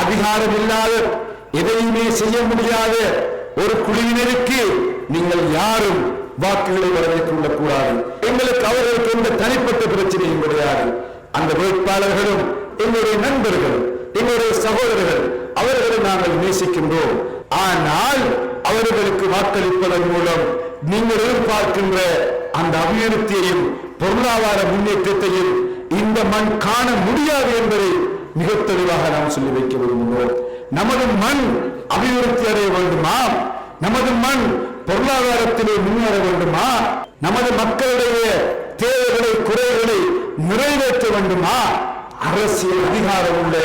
அதிகாரம் இல்லாத எதையுமே செய்ய முடியாத. ஒரு குழுவினருக்கு நீங்கள் யாரும் வாக்குகளை வரவேற்றுக் கொள்ளக் கூடாது எங்களுக்கு அவர்களுக்கு எந்த தனிப்பட்ட பிரச்சனையும் கிடையாது. அந்த வேட்பாளர்களும் எங்களுடைய நண்பர்கள் எங்களுடைய சகோதரர்கள் அவர்களை நாங்கள் நேசிக்கின்றோம். ஆனால் அவர்களுக்கு வாக்களிப்பதன் மூலம் நீங்கள் எதிர்பார்க்கின்ற அந்த அபிவிருத்தியையும் பொருளாதார முன்னேற்றத்தையும் இந்த மண் காண முடியாது என்பதை மிக தெளிவாக நாம் சொல்லி வைக்க விரும்புகிறோம். நமது மண் அபிவிருத்தி அடைய வேண்டுமா? நமது மண் பொருளாதாரத்திலே முன்னேற வேண்டுமா? நமது மக்களுடைய தேவைகளை குறைகளை நிறைவேற்ற வேண்டுமா? அரசியல் அதிகாரம் உள்ள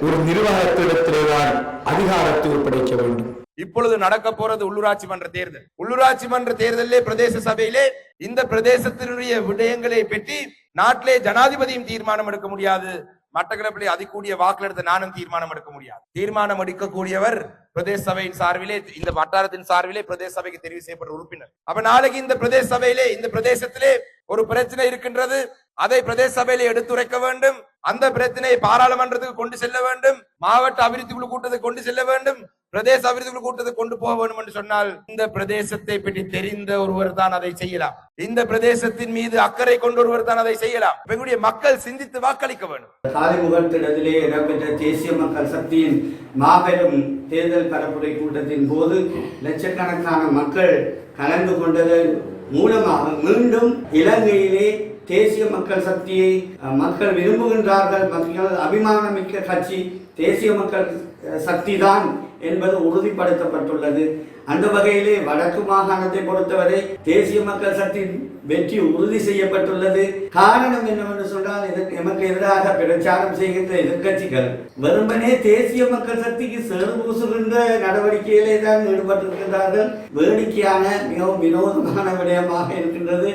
ஒரு நிர்வாகத்திடத்திலேதான் அதிகாரத்தை ஒப்படைக்க வேண்டும். இப்பொழுது நடக்க போறது உள்ளூராட்சி மன்ற தேர்தல். உள்ளூராட்சி மன்ற தேர்தலிலே பிரதேச சபையிலே இந்த பிரதேசத்தினுடைய விடயங்களை பற்றி நாட்டிலே ஜனாதிபதியும் தீர்மானம் எடுக்க முடியாது. மட்டக்களப்பிலே அதிகூடிய வாக்கில் எடுத்து நானும் தீர்மானம் எடுக்க முடியாது. தீர்மானம் எடுக்கக்கூடியவர் பிரதேச சபையின் சார்பிலே இந்த வட்டாரத்தின் சார்பிலே பிரதேச சபைக்கு தெரிவு செய்யப்பட்ட உறுப்பினர். அப்ப நாளைக்கு இந்த பிரதேச சபையிலே இந்த பிரதேசத்திலே ஒரு பிரச்சனை இருக்கின்றது. அதை பிரதேச சபையிலே எடுத்துரைக்க வேண்டும். அந்த பிரச்சனையை பாராளுமன்றத்துக்கு கொண்டு செல்ல வேண்டும். மாவட்ட அபிவிருத்தி குழு கூட்டத்தை கொண்டு செல்ல வேண்டும். பிரதேச அபிவிருத்தி குழு கூட்டத்துக்கு கொண்டு போக வேண்டும் என்று சொன்னால் இந்த பிரதேசத்தை பற்றி தெரிந்த ஒருவர் தான் அதை செய்யலாம். இந்த பிரதேசத்தின் மீது அக்கறை கொண்ட ஒருவர் தான் அதை செய்யலாம். எங்களுடைய மக்கள் சிந்தித்து வாக்களிக்க வேண்டும். காலிமுகத்திடத்திலே இடம்பெற்ற தேசிய மக்கள் சக்தியின் மாபெரும் தேர்தல் பரப்புரை கூட்டத்தின் போது லட்சக்கணக்கான மக்கள் கலந்து கொண்டதன் மூலமாக மீண்டும் இலங்கையிலே தேசிய மக்கள் சக்தியை மக்கள் விரும்புகின்றார்கள். மக்கள் அபிமானமிக்க கட்சி தேசிய மக்கள் சக்தி சக்திதான் என்பது உறுதிப்படுத்தப்பட்டுள்ளது. அந்த வகையிலே வடக்கு மாகாணத்தை பொறுத்தவரை தேசிய மக்கள் சக்தி வெற்றி உறுதி செய்யப்பட்டுள்ளது. காரணம் என்னவென்று சொன்னால் எமக்கு எதிராக பிரச்சாரம் செய்கின்ற எதிர்க்கட்சிகள் வெறுமனே தேசிய மக்கள் சக்திக்கு சேறு பூசுகின்ற நடவடிக்கையிலே தான் ஈடுபட்டிருக்கின்றார்கள். வேடிக்கையான மிகவும் வினோதமான விடயமாக இருக்கின்றது.